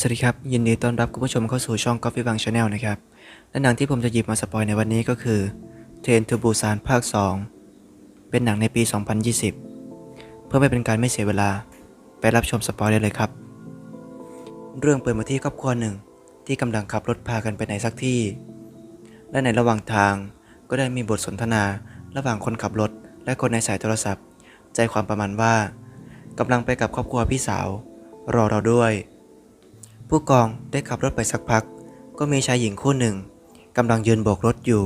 สวัสดีครับ ยินดีต้อนรับคุณผู้ชมเข้าสู่ช่อง Coffee Bang Channel นะครับ และหนังที่ผมจะหยิบมาสปอยในวันนี้ก็คือ Train to Busan ภาค 2 เป็นหนังในปี 2020 เพื่อไม่เป็นการไม่เสียเวลา ไปรับชมสปอยได้เลยครับ เรื่องเปิดมาที่ครอบครัวหนึ่ง ที่กำลังขับรถพากันไปไหนสักที่ และในระหว่างทางก็ได้มีบทสนทนาระหว่างคนขับรถ และคนในสายโทรศัพท์ ใจความประมาณว่ากำลังไปกับครอบครัวพี่สาว รอเราด้วย ผู้กองได้ขับรถไปสักพัก ก็มีชายหญิงคู่หนึ่งกำลังยืนโบกรถอยู่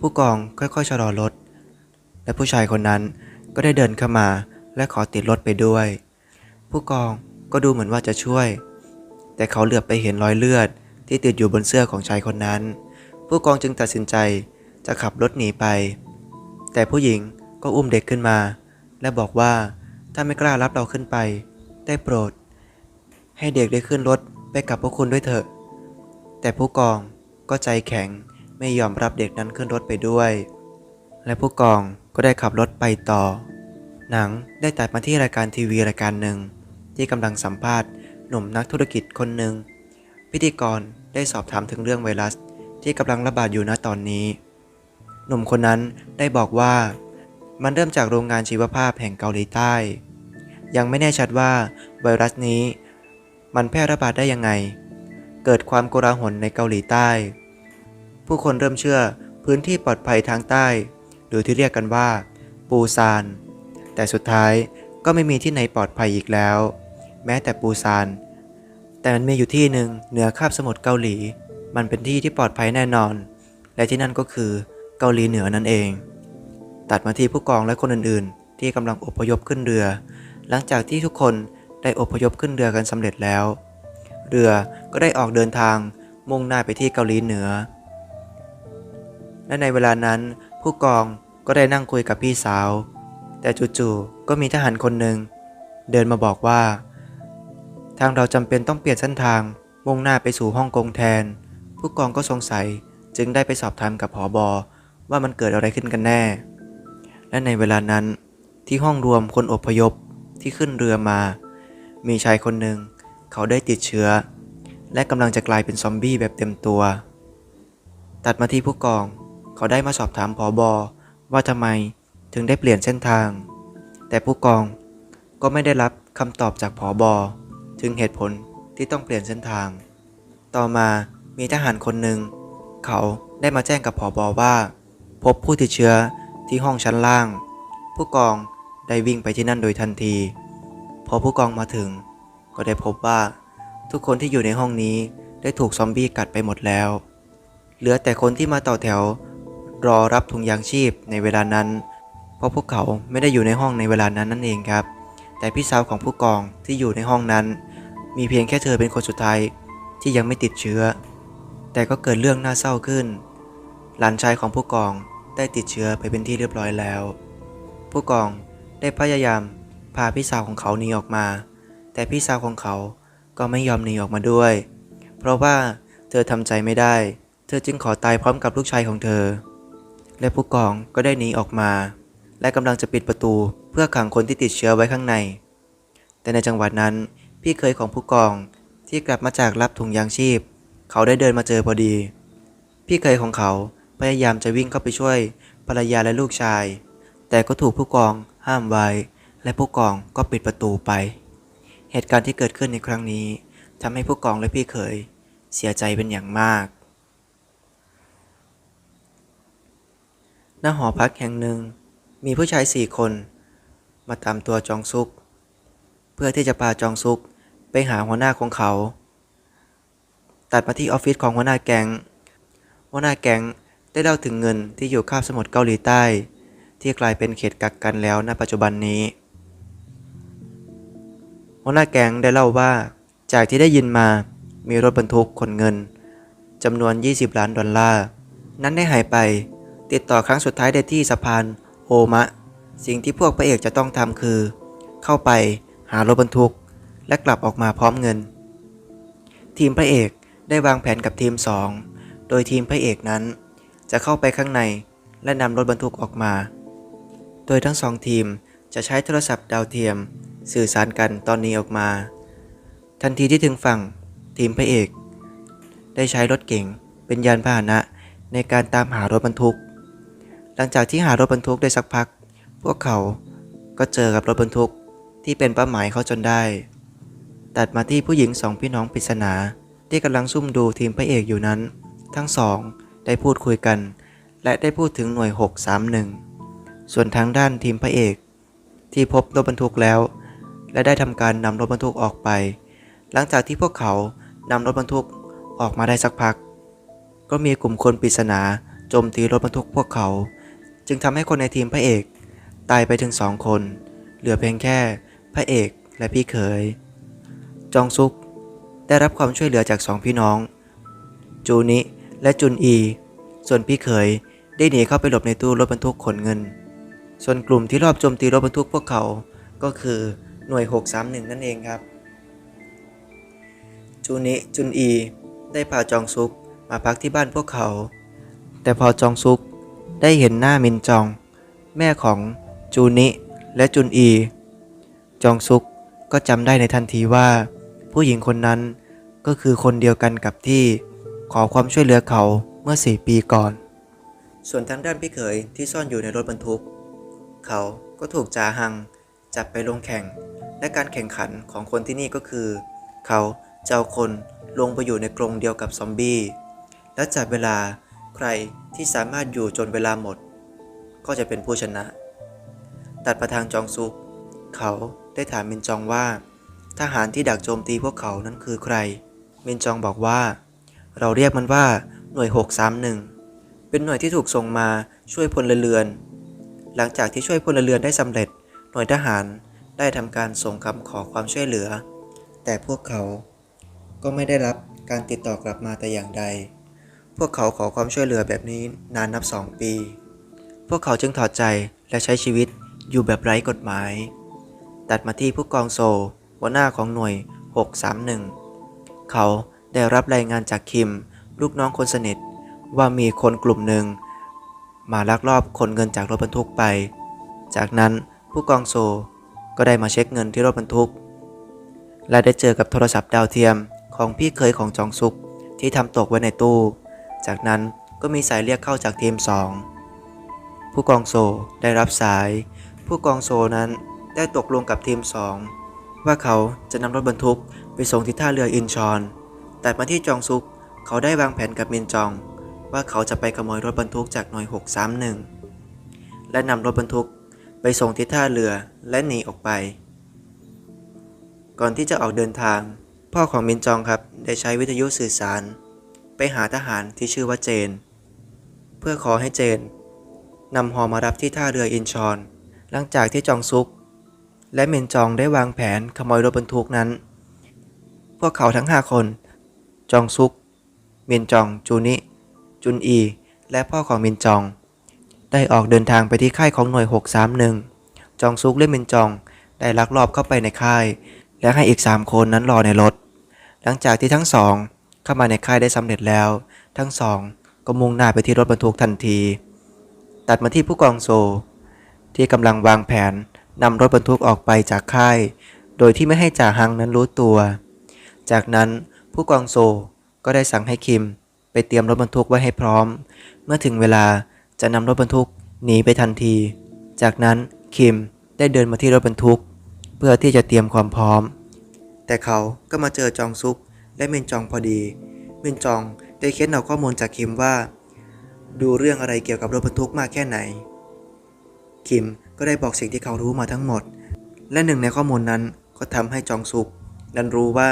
ผู้กองค่อยๆชะลอรถ และผู้ชายคนนั้นก็ได้เดินเข้ามาและขอติดรถไปด้วย ผู้กองก็ดูเหมือนว่าจะช่วย แต่เขาเหลือบไปเห็นรอยเลือด ที่ติดอยู่บนเสื้อของชายคนนั้น ผู้กองจึงตัดสินใจจะขับรถหนีไป แต่ผู้หญิงก็อุ้มเด็กขึ้นมา และบอกว่าถ้าไม่กล้ารับเราขึ้นไป ได้โปรด ให้เด็กได้ขึ้นรถไปกับพวกคุณด้วยเถอะ แต่ผู้กองก็ใจแข็งไม่ยอมรับเด็กนั้นขึ้นรถไปด้วย และผู้กองก็ได้ขับรถไปต่อ หนังได้ตัดมาที่รายการทีวีรายการหนึ่ง ที่กำลังสัมภาษณ์หนุ่มนักธุรกิจคนหนึ่ง พิธีกรได้สอบถามถึงเรื่องไวรัส ที่กำลังระบาดอยู่ณตอนนี้ หนุ่มคนนั้นได้บอกว่ามันเริ่มจากโรงงานชีวภาพแห่งเกาหลีใต้ ยังไม่แน่ชัดว่าไวรัสนี้ มันแพร่ระบาดได้ยังไง เกิดความโกลาหลในเกาหลีใต้ ผู้คนเริ่มเชื่อพื้นที่ปลอดภัยทางใต้ หรือที่เรียกกันว่า ปูซาน แต่สุดท้ายก็ไม่มีที่ไหนปลอดภัยอีกแล้ว แม้แต่ปูซาน แต่มันมีอยู่ที่หนึ่งเหนือคาบสมุทรเกาหลี มันเป็นที่ที่ปลอดภัยแน่นอน และที่นั่นก็คือเกาหลีเหนือนั่นเอง ตัดมาที่ผู้กองและคนอื่นๆ ที่กำลังอพยพขึ้นเรือ หลังจากที่ทุกคน ได้อพยพขึ้นเรือกันสำเร็จแล้ว เรือก็ได้ออกเดินทางมุ่งหน้าไปที่เกาหลีเหนือ และในเวลานั้นผู้กองก็ได้นั่งคุยกับพี่สาว แต่จู่ๆก็มีทหารคนหนึ่งเดินมาบอกว่า ทางเราจำเป็นต้องเปลี่ยนเส้นทางมุ่งหน้าไปสู่ฮ่องกงแทน ผู้กองก็สงสัยจึงได้ไปสอบถามกับผอบอว่ามันเกิดอะไรขึ้นกันแน่ และในเวลานั้นที่ห้องรวมคนอพยพที่ขึ้นเรือมา มีชายคนหนึ่งเขาได้ติดเชื้อ และกำลังจะกลายเป็นซอมบี้แบบเต็มตัว ตัดมาที่ผู้กอง เขาได้มาสอบถามผอบอว่าทำไมถึงได้เปลี่ยนเส้นทาง แต่ผู้กองก็ไม่ได้รับคำตอบจากผอบอถึงเหตุผลที่ต้องเปลี่ยนเส้นทาง ต่อมามีทหารคนหนึ่ง เขาได้มาแจ้งกับผอบอว่า พบผู้ติดเชื้อที่ห้องชั้นล่าง ผู้กองได้วิ่งไปที่นั่นโดยทันที อผู้กองมาถึง ก็ได้พบว่าทุกคนที่อยู่ในห้องนี้ได้ถูกซอมบี้กัดไปหมดแล้ว เหลือแต่คนที่มาต่อแถว รอรับถุงยางชีพในเวลานั้น เพราะพวกเขาไม่ได้อยู่ในห้องในเวลานั้นนั่นเองครับ แต่พี่สาวของผู้กองที่อยู่ในห้องนั้น มีเพียงแค่เธอเป็นคนสุดท้ายที่ยังไม่ติดเชื้อ แต่ก็เกิดเรื่องน่าเศร้าขึ้น หลานชายของผู้กองได้ติดเชื้อไปเป็นที่เรียบร้อยแล้ว ผู้กองได้พยายาม พาพี่สาวของเขาหนีออกมา แต่พี่สาวของเขาก็ไม่ยอมหนีออกมาด้วย เพราะว่าเธอทำใจไม่ได้ เธอจึงขอตายพร้อมกับลูกชายของเธอ และผู้กองก็ได้หนีออกมา และกำลังจะปิดประตูเพื่อขังคนที่ติดเชื้อไว้ข้างใน แต่ในจังหวะนั้นพี่เคยของผู้กองที่กลับมาจากรับถุงยางชีพ เขาได้เดินมาเจอพอดี พี่เคยของเขาพยายามจะวิ่งเข้าไปช่วยภรรยาและลูกชาย แต่ก็ถูกผู้กองห้ามไว้ และผู้กองก็ปิดประตูไป เหตุการณ์ที่เกิดขึ้นในครั้งนี้ทำให้ผู้กองและพี่เขยเสียใจเป็นอย่างมาก ณ หอพักแห่งหนึ่ง มีผู้ชายสี่คน มาตามตัวจองซุก เพื่อที่จะพาจองซุกไปหาหัวหน้าของเขา ตัดมาที่ออฟฟิศของหัวหน้าแก๊ง หัวหน้าแก๊งได้เล่าถึงเงินที่อยู่คาบสมุทรเกาหลีใต้ ที่กลายเป็นเขตกักกันแล้วณปัจจุบันนี้ หัวหน้าแก๊งได้เล่าว่า จากที่ได้ยินมามีรถบรรทุกขนเงินจำนวน 20 ล้านดอลลาร์ นั้นได้หายไป ติดต่อครั้งสุดท้ายได้ที่สะพานโอมะ สิ่งที่พวกพระเอกจะต้องทำคือ เข้าไปหารถบรรทุก และกลับออกมาพร้อมเงิน ทีมพระเอกได้วางแผนกับทีม 2 โดยทีมพระเอกนั้น จะเข้าไปข้างในและนำรถบรรทุกออกมา โดยทั้งสองทีมจะใช้โทรศัพท์ดาวเทียม สื่อสารกันตอนนี้ออกมา ทันทีที่ถึงฝั่งทีมพระเอก ได้ใช้รถเก๋งเป็นยานพาหนะในการตามหารถบรรทุก หลังจากที่หารถบรรทุกได้สักพัก พวกเขาก็เจอกับรถบรรทุกที่เป็นเป้าหมายเขาจนได้ ตัดมาที่ผู้หญิงสองพี่น้องปริศนาที่กำลังซุ่มดูทีมพระเอกอยู่นั้น ทั้งสองได้พูดคุยกัน และได้พูดถึงหน่วย 631 ส่วนทางด้านทีมพระเอก ที่พบรถบรรทุกแล้ว และได้ทำการนำรถบรรทุกออกไป หลังจากที่พวกเขานำรถบรรทุกออกมาได้สักพัก ก็มีกลุ่มคนปริศนาโจมตีรถบรรทุกพวกเขา จึงทำให้คนในทีมพระเอกตายไปถึงสองคน เหลือเพียงแค่พระเอกและพี่เขย จองซุกได้รับความช่วยเหลือจากสองพี่น้อง จูนิและจุนอี ส่วนพี่เขยได้หนีเข้าไปหลบในตู้รถบรรทุกขนเงิน ส่วนกลุ่มที่รอบโจมตีรถบรรทุกพวกเขาก็คือ หน่วย 631 นั่นเองครับ จูนิจุนอี ได้พาจองซุกมาพักที่บ้านพวกเขา แต่พอจองซุกได้เห็นหน้ามินจอง แม่ของจูนิและจุนอี จองซุกก็จำได้ในทันทีว่า ผู้หญิงคนนั้นก็คือคนเดียวกันกับที่ขอความช่วยเหลือเขาเมื่อ 4 ปีก่อน ส่วนทางด้านพี่เขยที่ซ่อนอยู่ในรถบรรทุก เขาก็ถูกจ่าหัง จับไปลงแข่ง และการแข่งขันของคนที่นี่ก็คือ เขาจะเอาคนลงไปอยู่ในกรงเดียวกับซอมบี้ และจับเวลาใครที่สามารถอยู่จนเวลาหมด ก็จะเป็นผู้ชนะ ตัดประทางจองซุก เขาได้ถามมินจองว่า ทหารที่ดักโจมตีพวกเขานั้นคือใคร มินจองบอกว่า เราเรียกมันว่าหน่วย 631 เป็นหน่วยที่ถูกส่งมาช่วยพลเรือน หลังจากที่ช่วยพลเรือนได้สำเร็จ หน่วยทหารได้ทำการส่งคำขอความช่วยเหลือ แต่พวกเขาก็ไม่ได้รับการติดต่อกลับมาแต่อย่างใด พวกเขาขอความช่วยเหลือแบบนี้นานนับสองปี พวกเขาจึงถอดใจและใช้ชีวิตอยู่แบบไร้กฎหมาย ตัดมาที่ผู้กองโซหัวหน้าของหน่วย 631 เขาได้รับรายงานจากคิม ลูกน้องคนสนิท ว่ามีคนกลุ่มหนึ่ง มาลักลอบขนเงินจากรถบรรทุกไป จากนั้น ผู้กองโซก็ได้มาเช็คเงินที่รถบรรทุก และได้เจอกับโทรศัพท์ดาวเทียมของพี่เคยของจองซุกที่ทำตกไว้ในตู้ จากนั้นก็มีสายเรียกเข้าจากทีม 2 ผู้กองโซได้รับสาย ผู้กองโซนั้นได้ตกลงกับทีม 2 ว่าเขาจะนำรถบรรทุกไปส่งที่ท่าเรืออินชอน แต่มาที่จองซุกเขาได้วางแผนกับมินจอง ว่าเขาจะไปขโมยรถบรรทุกจากหน่วย 631 และนำรถบรรทุก ไปส่งที่ท่าเรือและหนีออกไป ก่อนที่จะออกเดินทาง พ่อของมินจองครับได้ใช้วิทยุสื่อสาร ไปหาทหารที่ชื่อว่าเจน เพื่อขอให้เจนนำฮอมารับที่ท่าเรืออินชอน หลังจากที่จองซุก และมินจองได้วางแผนขโมยรถบรรทุกนั้น พวกเขาทั้ง 5 คน จองซุกมินจองจูนิ จุนอี และพ่อของมินจอง ได้ออกเดินทางไปที่ค่ายของหน่วย 631 จองซุกและมินจองได้ลักลอบเข้าไปในค่าย และให้อีก 3 คนนั้นรอในรถ หลังจากที่ทั้งสองเข้ามาในค่ายได้สำเร็จแล้ว ทั้งสองก็มุ่งหน้าไปที่รถบรรทุกทันที ตัดมาที่ผู้กองโซ ที่กำลังวางแผนนำรถบรรทุกออกไปจากค่าย โดยที่ไม่ให้จ่าฮังนั้นรู้ตัว จากนั้นผู้กองโซก็ได้สั่งให้คิมไปเตรียมรถบรรทุกไว้ให้พร้อม เมื่อถึงเวลา จะนำรถบรรทุกหนีไปทันที จากนั้นคิมได้เดินมาที่รถบรรทุก เพื่อที่จะเตรียมความพร้อม แต่เขาก็มาเจอจองซุกและเมนจองพอดีเมนจองได้เค้นเอาข้อมูลจากคิมว่า ดูเรื่องอะไรเกี่ยวกับรถบรรทุกมากแค่ไหน คิมก็ได้บอกสิ่งที่เขารู้มาทั้งหมด และหนึ่งในข้อมูลนั้นก็ทำให้จองซุกนั้นรู้ว่า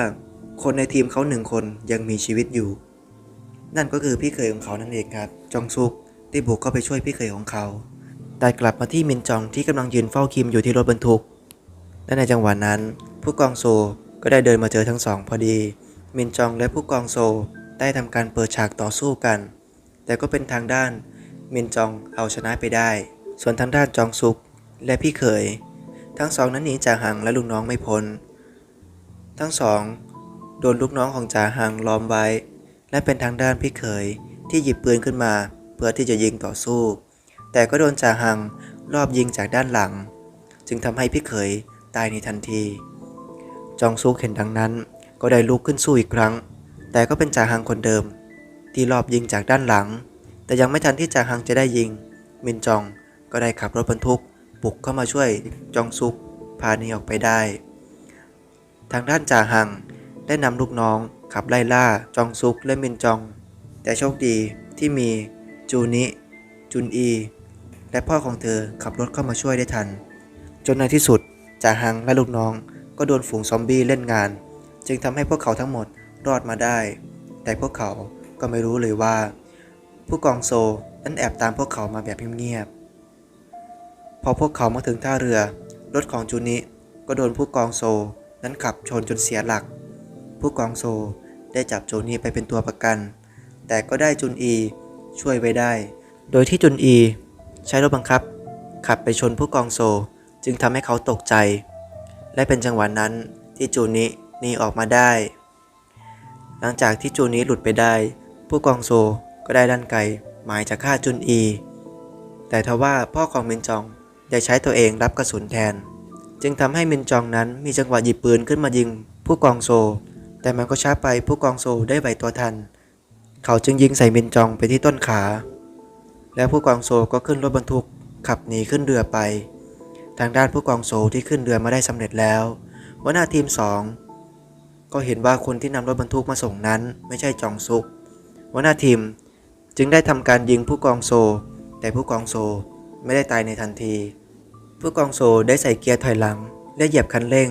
คนในทีมเขาหนึ่งคนยังมีชีวิตอยู่ นั่นก็คือพี่เคยของเขานั่นเองครับ จองซุก ได้บุกเข้าไปช่วยพี่เคยของเขา แต่กลับมาที่มินจองที่กำลังยืนเฝ้าคิมอยู่ที่รถบรรทุก และในจังหวะนั้น ผู้กองโซก็ได้เดินมาเจอทั้งสองพอดี มินจองและผู้กองโซได้ทำการเปิดฉากต่อสู้กัน แต่ก็เป็นทางด้านมินจองเอาชนะไปได้ ส่วนทางด้านจองซุกและพี่เขย ทั้งสองนั้นหนีจ่าหังและลูกน้องไม่พ้น ทั้งสองโดนลูกน้องของจ่าหังล้อมไว้ และเป็นทางด้านพี่เขยที่หยิบปืนขึ้นมา พื่อที่จะยิงต่อสู้ แต่ก็โดนจ่าหังรอบยิงจากด้านหลัง จึงทำให้พี่เขยตายในทันที จองซุกเห็นดังนั้น ก็ได้ลุกขึ้นสู้อีกครั้ง แต่ก็เป็นจ่าฮังคนเดิม ที่รอบยิงจากด้านหลัง แต่ยังไม่ทันที่จ่าฮังจะได้ยิง มินจองก็ได้ขับรถบรรทุกบุกเข้ามาช่วยจองซุกพาหนีออกไปได้ ทางด้านจ่าฮังได้นำลูกน้องขับไล่ล่าจองซุกและมินจอง แต่โชคดีที่มี จูนิ จุนอี และพ่อของเธอขับรถเข้ามาช่วยได้ทัน จนในที่สุดจ่าฮังและลูกน้องก็โดนฝูงซอมบี้เล่นงาน จึงทำให้พวกเขาทั้งหมดรอดมาได้ แต่พวกเขาก็ไม่รู้เลยว่า ผู้กองโซนั้นแอบตามพวกเขามาแบบเงียบๆพอพวกเขามาถึงท่าเรือ รถของจูนิก็โดนผู้กองโซนั้นขับชนจนเสียหลัก ผู้กองโซได้จับโจนี่ไปเป็นตัวประกัน แต่ก็ได้จุนอี ช่วยไว้ได้ โดยที่จุนอี ใช้รถบังคับ ขับไปชนผู้กองโซ จึงทำให้เขาตกใจ และเป็นจังหวะนั้นที่จูนิหนีออกมาได้ หลังจากที่จูนิหลุดไปได้ ผู้กองโซก็ได้ดันไกหมายจะฆ่าจุนอี แต่ทว่าพ่อของมินจองได้ใช้ตัวเองรับกระสุนแทน จึงทำให้มินจองนั้นมีจังหวะหยิบปืนขึ้นมายิง ผู้กองโซ แต่มันก็ช้าไปผู้กองโซได้ไหวตัวทัน เขาจึงยิงใส่มินจองไปที่ต้นขา และผู้กองโซก็ขึ้นรถบรรทุกขับหนีขึ้นเรือไป ทางด้านผู้กองโซที่ขึ้นเรือมาได้สำเร็จแล้วหัวหน้าทีม 2 ก็เห็นว่าคนที่นำรถบรรทุกมาส่งนั้นไม่ใช่จองซุกหัวหน้าทีมจึงได้ทำการยิงผู้กองโซ แต่ผู้กองโซไม่ได้ตายในทันที ผู้กองโซได้ใส่เกียร์ถอยหลัง และเหยียบคันเร่ง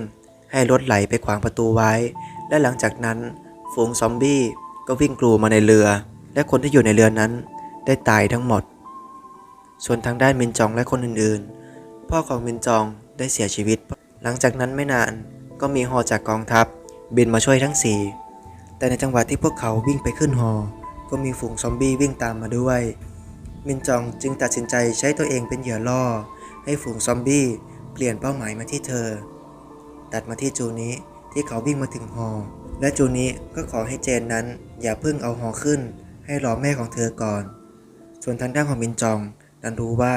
ให้รถไหลไปขวางประตูไว้ และหลังจากนั้นฝูงซอมบี้ ก็วิ่งกลูมาในเรือ และคนที่อยู่ในเรือนั้นได้ตายทั้งหมด ส่วนทางด้านมินจองและคนอื่นๆ พ่อของมินจองได้เสียชีวิต หลังจากนั้นไม่นานก็มีฮอจากกองทัพ บินมาช่วยทั้งสี่แต่ในจังหวะที่พวกเขาวิ่งไปขึ้นฮอ ก็มีฝูงซอมบี้วิ่งตามมาด้วย มินจองจึงตัดสินใจใช้ตัวเองเป็นเหยื่อล่อ ให้ฝูงซอมบี้เปลี่ยนเป้าหมายมาที่เธอ ตัดมาที่จูนี้ที่เขาวิ่งมาถึงฮอ และจูนี้ก็ขอให้เจนนั้นอย่าเพิ่งเอาฮอขึ้น ให้รอแม่ของเธอก่อน ส่วนทางด้านของมินจองนั้นรู้ว่า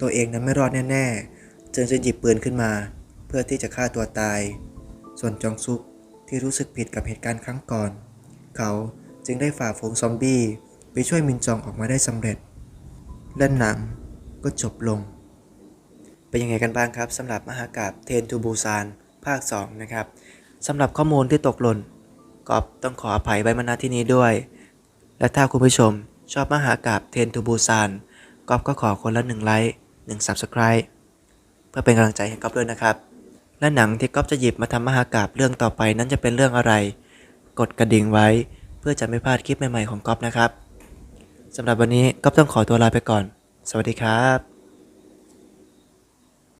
ตัวเองนั้นไม่รอดแน่ๆจึงจะหยิบปืนขึ้นมา เพื่อที่จะฆ่าตัวตาย ส่วนจองซุกที่รู้สึกผิดกับเหตุการณ์ครั้งก่อน เขาจึงได้ฝ่าฝูงซอมบี้ไปช่วยมินจองออกมาได้สำเร็จ และหนังก็จบลง เป็นยังไงกันบ้างครับสำหรับมหากาบเทนทูบูซานภาค 2 นะครับสำหรับข้อมูลที่ตกหล่น ก็ต้องขออภัยไว้มาณที่นี้ด้วย และถ้าคุณผู้ชมชอบมหากาบเทนทูบูซานก๊อฟก็ขอคนละ1ไลค์1 Subscribe เพื่อเป็นกำลังใจให้ก๊อฟด้วยนะครับ และหนังที่ก๊อฟจะหยิบมาทำมหากาบเรื่องต่อไปนั้นจะเป็นเรื่องอะไร กดกระดิ่งไว้ เพื่อจะไม่พลาดคลิปใหม่ๆของก๊อฟนะครับสำหรับวันนี้ก๊อฟต้องขอตัวลาไปก่อน สวัสดีครับ